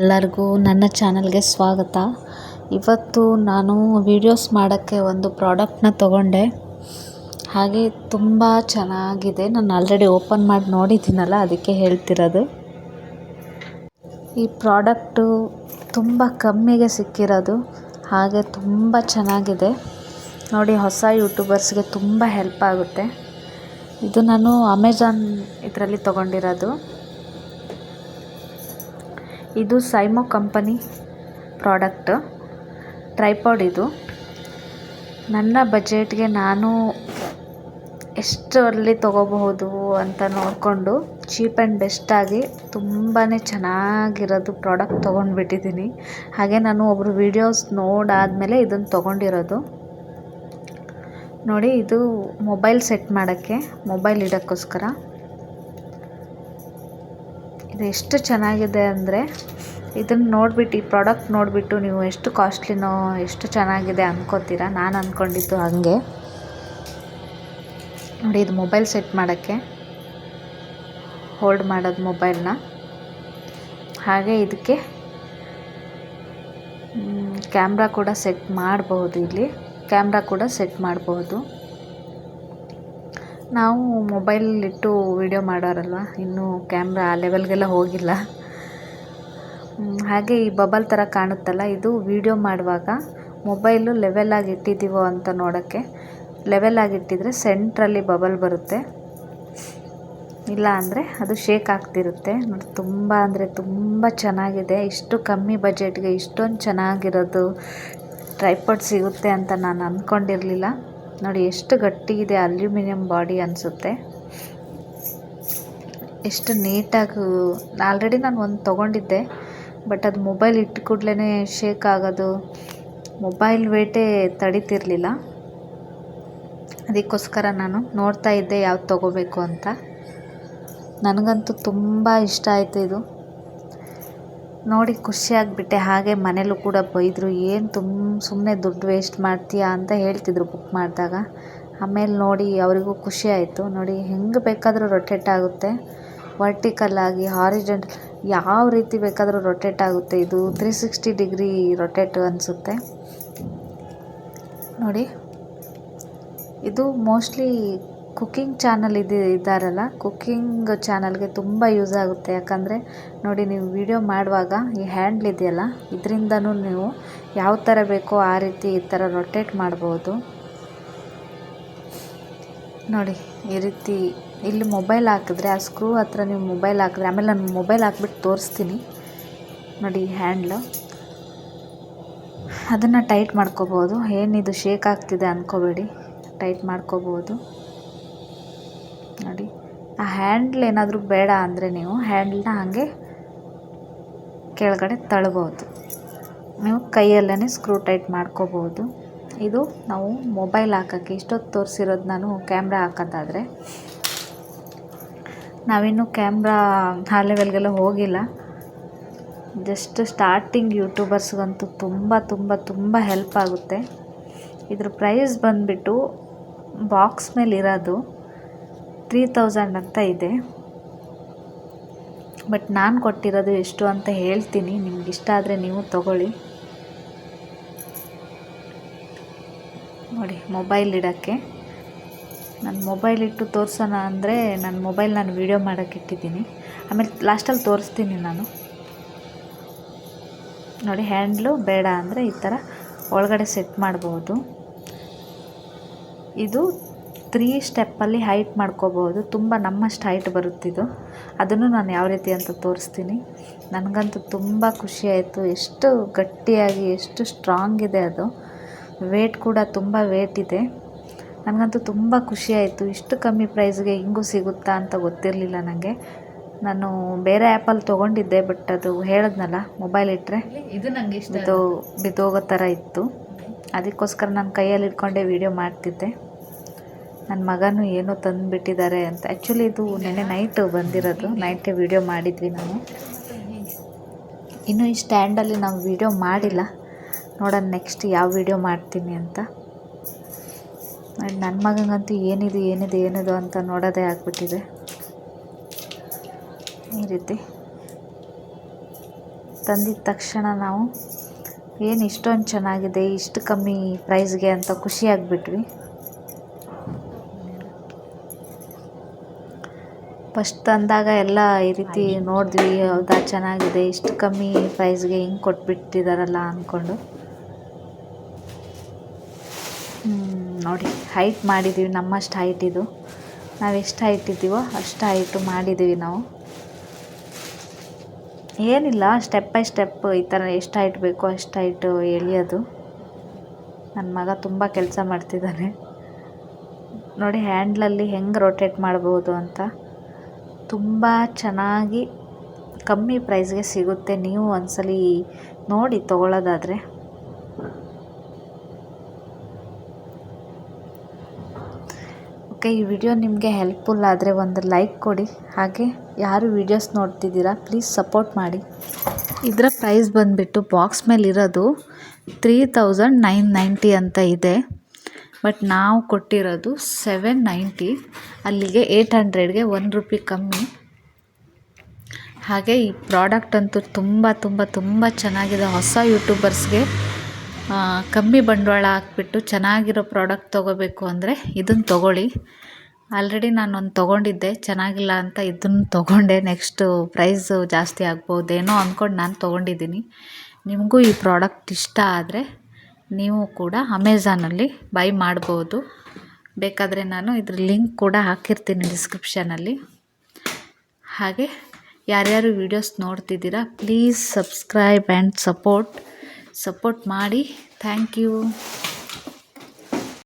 ಎಲ್ಲರಿಗೂ ನನ್ನ ಚಾನಲ್ಗೆ ಸ್ವಾಗತ. ಇವತ್ತು ನಾನು ವೀಡಿಯೋಸ್ ಮಾಡೋಕ್ಕೆ ಒಂದು ಪ್ರಾಡಕ್ಟ್ನ ತಗೊಂಡೆ. ಹಾಗೆ ತುಂಬ ಚೆನ್ನಾಗಿದೆ. ನಾನು ಆಲ್ರೆಡಿ ಓಪನ್ ಮಾಡಿ ನೋಡಿದ್ದೀನಲ್ಲ, ಅದಕ್ಕೆ ಹೇಳ್ತಿರೋದು. ಈ ಪ್ರಾಡಕ್ಟು ತುಂಬ ಕಮ್ಮಿಗೆ ಸಿಕ್ಕಿರೋದು. ಹಾಗೆ ತುಂಬ ಚೆನ್ನಾಗಿದೆ. ನೋಡಿ, ಹೊಸ ಯೂಟ್ಯೂಬರ್ಸ್ಗೆ ತುಂಬ ಹೆಲ್ಪ್ ಆಗುತ್ತೆ. ಇದು ನಾನು ಅಮೆಜಾನ್ ಇದರಲ್ಲಿ ತೊಗೊಂಡಿರೋದು. ಇದು ಸೈಮೋ ಕಂಪನಿ ಪ್ರಾಡಕ್ಟ್. ಟ್ರೈಪಾಡ್ ಇದು. ನನ್ನ ಬಜೆಟ್ಗೆ ನಾನು ಎಷ್ಟರಲ್ಲಿ ತೊಗೋಬಹುದು ಅಂತ ನೋಡಿಕೊಂಡು ಚೀಪ್ ಆ್ಯಂಡ್ ಬೆಸ್ಟಾಗಿ ತುಂಬಾ ಚೆನ್ನಾಗಿರೋದು ಪ್ರಾಡಕ್ಟ್ ತೊಗೊಂಡ್ಬಿಟ್ಟಿದ್ದೀನಿ. ಹಾಗೆ ನಾನು ಒಬ್ಬರು ವೀಡಿಯೋಸ್ ನೋಡಾದಮೇಲೆ ಇದನ್ನು ತೊಗೊಂಡಿರೋದು. ನೋಡಿ, ಇದು ಮೊಬೈಲ್ ಸೆಟ್ ಮಾಡೋಕ್ಕೆ, ಮೊಬೈಲ್ ಇಡೋಕ್ಕೋಸ್ಕರ. ಎಷ್ಟು ಚೆನ್ನಾಗಿದೆ ಅಂದರೆ ಇದನ್ನು ನೋಡಿಬಿಟ್ಟು, ಈ ಪ್ರಾಡಕ್ಟ್ ನೋಡಿಬಿಟ್ಟು ನೀವು ಎಷ್ಟು ಕಾಸ್ಟ್ಲಿನೋ ಎಷ್ಟು ಚೆನ್ನಾಗಿದೆ ಅಂದ್ಕೋತೀರ ನಾನು ಅಂದ್ಕೊಂಡಿದ್ದು ಹಾಗೆ. ನೋಡಿ, ಇದು ಮೊಬೈಲ್ ಸೆಟ್ ಮಾಡೋಕ್ಕೆ ಹೋಲ್ಡ್ ಮಾಡೋದು ಮೊಬೈಲ್ನ. ಹಾಗೆ ಇದಕ್ಕೆ ಕ್ಯಾಮ್ರಾ ಕೂಡ ಸೆಟ್ ಮಾಡಬಹುದು ಇಲ್ಲಿ. ಕ್ಯಾಮ್ರಾ ಕೂಡ ಸೆಟ್ ಮಾಡಬಹುದು ನಾವು ಮೊಬೈಲ್ ಇಟ್ಟು ವಿಡಿಯೋ ಮಾಡೋರಲ್ವ? ಇನ್ನೂ ಕ್ಯಾಮ್ರಾ ಆ ಲೆವೆಲ್ಗೆಲ್ಲ ಹೋಗಿಲ್ಲ. ಹಾಗೆ ಈ ಬಬಲ್ ಥರ ಕಾಣುತ್ತಲ್ಲ, ಇದು ವಿಡಿಯೋ ಮಾಡುವಾಗ ಮೊಬೈಲು ಲೆವೆಲಾಗಿ ಇಟ್ಟಿದ್ದೀವೋ ಅಂತ ನೋಡೋಕ್ಕೆ. ಲೆವೆಲಾಗಿ ಇಟ್ಟಿದ್ರೆ ಸೆಂಟ್ರಲ್ಲಿ ಬಬಲ್ ಬರುತ್ತೆ. ಇಲ್ಲ ಅಂದರೆ ಅದು ಶೇಕ್ ಆಗ್ತಿರುತ್ತೆ. ನೋಡಿ, ತುಂಬ ಅಂದರೆ ತುಂಬ ಚೆನ್ನಾಗಿದೆ. ಇಷ್ಟು ಕಮ್ಮಿ ಬಜೆಟ್ಗೆ ಇಷ್ಟೊಂದು ಚೆನ್ನಾಗಿರೋದು ಟ್ರೈಪಾಡ್ ಸಿಗುತ್ತೆ ಅಂತ ನಾನು ಅಂದ್ಕೊಂಡಿರಲಿಲ್ಲ ನೋಡಿ, ಎಷ್ಟು ಗಟ್ಟಿ ಇದೆ ಅಲ್ಯೂಮಿನಿಯಂ ಬಾಡಿ ಅನಿಸುತ್ತೆ. ಎಷ್ಟು ನೀಟಾಗಿ ಆಲ್ರೆಡಿ ನಾನು ಒಂದು ತೊಗೊಂಡಿದ್ದೆ, ಬಟ್ ಅದು ಮೊಬೈಲ್ ಇಟ್ಟು ಕೂಡಲೇ ಶೇಕ್ ಆಗೋದು. ಮೊಬೈಲ್ ವೇಟೇ ತಡೀತಿರ್ಲಿಲ್ಲ. ಅದಕ್ಕೋಸ್ಕರ ನಾನು ನೋಡ್ತಾ ಇದ್ದೆ ಯಾವ್ದು ತೊಗೋಬೇಕು ಅಂತ. ನನಗಂತೂ ತುಂಬ ಇಷ್ಟ ಆಯಿತು ಇದು. ನೋಡಿ ಖುಷಿಯಾಗಿಬಿಟ್ಟೆ ಹಾಗೆ ಮನೇಲೂ ಕೂಡ ಬೈದರು, ಏನು ತುಂಬ ಸುಮ್ಮನೆ ದುಡ್ಡು ವೇಸ್ಟ್ ಮಾಡ್ತೀಯಾ? ಅಂತ ಹೇಳ್ತಿದ್ರು ಬುಕ್ ಮಾಡಿದಾಗ. ಆಮೇಲೆ ನೋಡಿ ಅವರಿಗೂ ಖುಷಿ ಆಯಿತು. ನೋಡಿ ಹೆಂಗೆ ಬೇಕಾದರೂ ರೊಟೇಟ್ ಆಗುತ್ತೆ. ವರ್ಟಿಕಲ್ ಆಗಿ ಹಾರಿಜೆಂಟ್ ಯಾವ ರೀತಿ ಬೇಕಾದರೂ ರೊಟೇಟ್ ಆಗುತ್ತೆ. ಇದು ತ್ರೀ ಸಿಕ್ಸ್ಟಿ ಡಿಗ್ರಿ ರೊಟೇಟ್ ಅನಿಸುತ್ತೆ. ನೋಡಿ, ಇದು ಮೋಸ್ಟ್ಲಿ ಕುಕ್ಕಿಂಗ್ ಚಾನಲ್ ಇದು ಇದ್ದಾರಲ್ಲ, ಕುಕ್ಕಿಂಗ್ ಚಾನಲ್ಗೆ ತುಂಬ ಯೂಸ್ ಆಗುತ್ತೆ. ಯಾಕಂದರೆ ನೋಡಿ ನೀವು ವಿಡಿಯೋ ಮಾಡುವಾಗ ಈ ಹ್ಯಾಂಡ್ಲ್ ಇದೆಯಲ್ಲ, ಇದರಿಂದನೂ ನೀವು ಯಾವ ಥರ ಬೇಕೋ ಆ ರೀತಿ ಈ ಥರ ರೊಟೇಟ್ ಮಾಡ್ಬೋದು. ನೋಡಿ, ಈ ರೀತಿ ಇಲ್ಲಿ ಮೊಬೈಲ್ ಹಾಕಿದ್ರೆ, ಆ ಸ್ಕ್ರೂ ಹತ್ರ ನೀವು ಮೊಬೈಲ್ ಹಾಕಿದ್ರೆ, ಆಮೇಲೆ ನಾನು ಮೊಬೈಲ್ ಹಾಕ್ಬಿಟ್ಟು ತೋರಿಸ್ತೀನಿ. ನೋಡಿ ಈ ಹ್ಯಾಂಡ್ಲು. ಅದನ್ನು ಟೈಟ್ ಮಾಡ್ಕೋಬೋದು. ಏನಿದು ಶೇಕ್ ಆಗ್ತಿದೆ ಅಂದ್ಕೋಬೇಡಿ ಟೈಟ್ ಮಾಡ್ಕೋಬೋದು. ನೋಡಿ. ಆ ಹ್ಯಾಂಡ್ಲ್ ಏನಾದರೂ ಬೇಡ ಅಂದರೆ ನೀವು ಹ್ಯಾಂಡ್ಲನ್ನ ಹಾಗೆ ಕೆಳಗಡೆ ತಳ್ಬೋದು. ನೀವು ಕೈಯಲ್ಲೇ ಸ್ಕ್ರೂ ಟೈಟ್ ಮಾಡ್ಕೋಬೋದು. ಇದು ನಾವು ಮೊಬೈಲ್ ಹಾಕೋಕ್ಕೆ ಇಷ್ಟೊತ್ತು ತೋರಿಸಿರೋದು ನಾನು ಕ್ಯಾಮ್ರಾ ಹಾಕೋದಾದರೆ ನಾವಿನ್ನೂ ಕ್ಯಾಮ್ರಾ ಆ ಲೆವೆಲ್ಗೆಲ್ಲ ಹೋಗಿಲ್ಲ. ಜಸ್ಟ್ ಸ್ಟಾರ್ಟಿಂಗ್ ಯೂಟ್ಯೂಬರ್ಸ್ಗಂತೂ ತುಂಬ ತುಂಬ ತುಂಬ ಹೆಲ್ಪ್ ಆಗುತ್ತೆ. ಇದ್ರ ಪ್ರೈಸ್ ಬಂದುಬಿಟ್ಟು ಬಾಕ್ಸ್ ಮೇಲೆ ಇರೋದು ತ್ರೀ ತೌಸಂಡ್ ಅಂತ ಇದೆ. ಬಟ್ ನಾನು ಕೊಟ್ಟಿರೋದು ಎಷ್ಟು ಅಂತ ಹೇಳ್ತೀನಿ. ನಿಮ್ಗೆ ಇಷ್ಟ ಆದರೆ ನೀವು ತಗೊಳ್ಳಿ. ನೋಡಿ ಮೊಬೈಲ್ ಇಡೋಕ್ಕೆ. ನನ್ನ ಮೊಬೈಲ್ ಇಟ್ಟು ತೋರಿಸೋಣ ಅಂದರೆ ನನ್ನ ಮೊಬೈಲ್ ನಾನು ವೀಡಿಯೋ ಮಾಡೋಕ್ಕೆ ಇಟ್ಟಿದ್ದೀನಿ. ಆಮೇಲೆ ಲಾಸ್ಟಲ್ಲಿ ತೋರಿಸ್ತೀನಿ ನಾನು. ನೋಡಿ ಹ್ಯಾಂಡ್ಲು ಬೇಡ ಅಂದರೆ ಈ ಥರ ಒಳಗಡೆ ಸೆಟ್ ಮಾಡ್ಬೋದು. ಇದು ತ್ರೀ ಸ್ಟೆಪ್ಪಲ್ಲಿ ಹೈಟ್ ಮಾಡ್ಕೋಬೋದು ತುಂಬ ನಮ್ಮಷ್ಟು ಹೈಟ್ ಬರುತ್ತಿದ್ದು ಅದನ್ನು ನಾನು ಯಾವ ರೀತಿ ಅಂತ ತೋರಿಸ್ತೀನಿ. ನನಗಂತೂ ತುಂಬ ಖುಷಿ ಆಯಿತು. ಎಷ್ಟು ಗಟ್ಟಿಯಾಗಿ ಎಷ್ಟು ಸ್ಟ್ರಾಂಗ್ ಇದೆ ಅದು. ವೇಟ್ ಕೂಡ ತುಂಬ ವೇಟ್ ಇದೆ. ನನಗಂತೂ ತುಂಬ ಖುಷಿ ಆಯಿತು. ಇಷ್ಟು ಕಮ್ಮಿ ಪ್ರೈಸ್ಗೆ ಹಿಂಗೂ ಸಿಗುತ್ತಾ ಅಂತ ಗೊತ್ತಿರಲಿಲ್ಲ ನನಗೆ ನಾನು ಬೇರೆ ಆ್ಯಪಲ್ಲಿ ತೊಗೊಂಡಿದ್ದೆ ಬಟ್ ಅದು ಹೇಳಿದ್ನಲ್ಲ ಮೊಬೈಲ್ ಇಟ್ಟರೆ ಇದು ನನಗೆ ಇಷ್ಟ ಬಿದ್ದೋ ಬಿದ್ದೋಗೋ ಥರ ಇತ್ತು. ಅದಕ್ಕೋಸ್ಕರ ನಾನು ಕೈಯಲ್ಲಿ ಇಟ್ಕೊಂಡೆ ವೀಡಿಯೋ ಮಾಡ್ತಿದ್ದೆ. ನನ್ನ ಮಗನೂ ಏನೋ ತಂದುಬಿಟ್ಟಿದ್ದಾರೆ ಅಂತ. ಆ್ಯಕ್ಚುಲಿ ಇದು ನೆನ್ನೆ ನೈಟ್ ಬಂದಿರೋದು. ನೈಟೇ ವೀಡಿಯೋ ಮಾಡಿದ್ವಿ ನಾವು ಇನ್ನೂ ಈ ಸ್ಟ್ಯಾಂಡಲ್ಲಿ ನಾವು ವೀಡಿಯೋ ಮಾಡಿಲ್ಲ. ನೋಡೋಣ ನೆಕ್ಸ್ಟ್ ಯಾವ ವೀಡಿಯೋ ಮಾಡ್ತೀನಿ ಅಂತ. ನನ್ನ ಮಗನಿಗಂತೂ ಏನಿದು, ಏನಿದೆ, ಏನಿದು ಅಂತ ನೋಡೋದೇ ಆಗ್ಬಿಟ್ಟಿದೆ. ಈ ರೀತಿ. ತಂದಿದ ತಕ್ಷಣ ನಾವು ಏನು ಇಷ್ಟೊಂದು ಚೆನ್ನಾಗಿದೆ, ಇಷ್ಟು ಕಮ್ಮಿ ಪ್ರೈಸ್ಗೆ ಅಂತ ಖುಷಿಯಾಗ್ಬಿಟ್ವಿ ಫಸ್ಟ್ ತಂದಾಗ ಎಲ್ಲ ಈ ರೀತಿ ನೋಡಿದ್ವಿ, ಹೌದಾ ಚೆನ್ನಾಗಿದೆ, ಇಷ್ಟು ಕಮ್ಮಿ ಪ್ರೈಸ್ಗೆ ಹಿಂಗೆ ಕೊಟ್ಬಿಟ್ಟಿದಾರಲ್ಲ ಅಂದ್ಕೊಂಡು ನೋಡಿ ಹೈಟ್ ಮಾಡಿದ್ದೀವಿ ನಮ್ಮಷ್ಟು ಹೈಟ್ ಇದು. ನಾವು ಎಷ್ಟು ಹೈಟ್ ಇದ್ದೀವೋ ಅಷ್ಟು ಹೈಟು ಮಾಡಿದ್ದೀವಿ ನಾವು. ಏನಿಲ್ಲ ಸ್ಟೆಪ್ ಬೈ ಸ್ಟೆಪ್ ಈ ಥರ ಎಷ್ಟು ಹೈಟ್ ಬೇಕೋ ಅಷ್ಟು ಹೈಟು ಎಳಿಯೋದು. ನನ್ನ ಮಗ ತುಂಬ ಕೆಲಸ ಮಾಡ್ತಿದ್ದಾನೆ ನೋಡಿ ಹ್ಯಾಂಡ್ಲಲ್ಲಿ ಹೆಂಗೆ ರೊಟೇಟ್ ಮಾಡ್ಬೋದು ಅಂತ. ತುಂಬ ಚೆನ್ನಾಗಿ ಕಮ್ಮಿ ಪ್ರೈಸ್ಗೆ ಸಿಗುತ್ತೆ. ನೀವು ಒಂದ್ಸಲ ನೋಡಿ ತೊಗೊಳ್ಳೋದಾದರೆ ಓಕೆ ಈ ವಿಡಿಯೋ ನಿಮಗೆ ಹೆಲ್ಪ್ಫುಲ್ ಆದರೆ ಒಂದು ಲೈಕ್ ಕೊಡಿ. ಹಾಗೆ ಯಾರು ವಿಡಿಯೋಸ್ ನೋಡ್ತಿದ್ದೀರಾ ಪ್ಲೀಸ್ ಸಪೋರ್ಟ್ ಮಾಡಿ. ಇದರ ಪ್ರೈಸ್ ಬಂದುಬಿಟ್ಟು ಬಾಕ್ಸ್ ಮೇಲೆ ಇರೋದು ತ್ರೀ ತೌಸಂಡ್ ನೈನ್ ನೈಂಟಿ ಅಂತ ಇದೆ. ಬಟ್ ನಾವು ಕೊಟ್ಟಿರೋದು ಸೆವೆನ್ ನೈಂಟಿ ಅಲ್ಲಿಗೆ ಏಯ್ಟ್ ಹಂಡ್ರೆಡ್ಗೆ ಒನ್ ರುಪಿ ಕಮ್ಮಿ. ಹಾಗೆ ಈ ಪ್ರಾಡಕ್ಟ್ ಅಂತೂ ತುಂಬ ತುಂಬ ತುಂಬ ಚೆನ್ನಾಗಿದೆ. ಹೊಸ ಯೂಟ್ಯೂಬರ್ಸ್ಗೆ ಕಮ್ಮಿ ಬಂಡವಾಳ ಹಾಕ್ಬಿಟ್ಟು ಚೆನ್ನಾಗಿರೋ ಪ್ರಾಡಕ್ಟ್ ತೊಗೋಬೇಕು ಅಂದರೆ ಇದನ್ನು ತೊಗೊಳ್ಳಿ. ಆಲ್ರೆಡಿ ನಾನು ಒಂದು ತೊಗೊಂಡಿದ್ದೆ, ಚೆನ್ನಾಗಿಲ್ಲ ಅಂತ ಇದನ್ನು ತೊಗೊಂಡೆ. ನೆಕ್ಸ್ಟು ಪ್ರೈಸು ಜಾಸ್ತಿ ಆಗ್ಬೋದೇನೋ ಅಂದ್ಕೊಂಡು ನಾನು ತೊಗೊಂಡಿದ್ದೀನಿ. ನಿಮಗೂ ಈ ಪ್ರಾಡಕ್ಟ್ ಇಷ್ಟ ಆದರೆ ನೀವು ಕೂಡ ಅಮೆಝಾನಲ್ಲಿ ಬೈ ಮಾಡ್ಬೋದು. ಬೇಕಾದರೆ ನಾನು ಇದ್ರ ಲಿಂಕ್ ಕೂಡ ಹಾಕಿರ್ತೀನಿ ಡಿಸ್ಕ್ರಿಪ್ಷನಲ್ಲಿ ಹಾಗೆ ಯಾರ್ಯಾರು ವೀಡಿಯೋಸ್ ನೋಡ್ತಿದ್ದೀರಾ please subscribe and support support ಮಾಡಿ. Thank you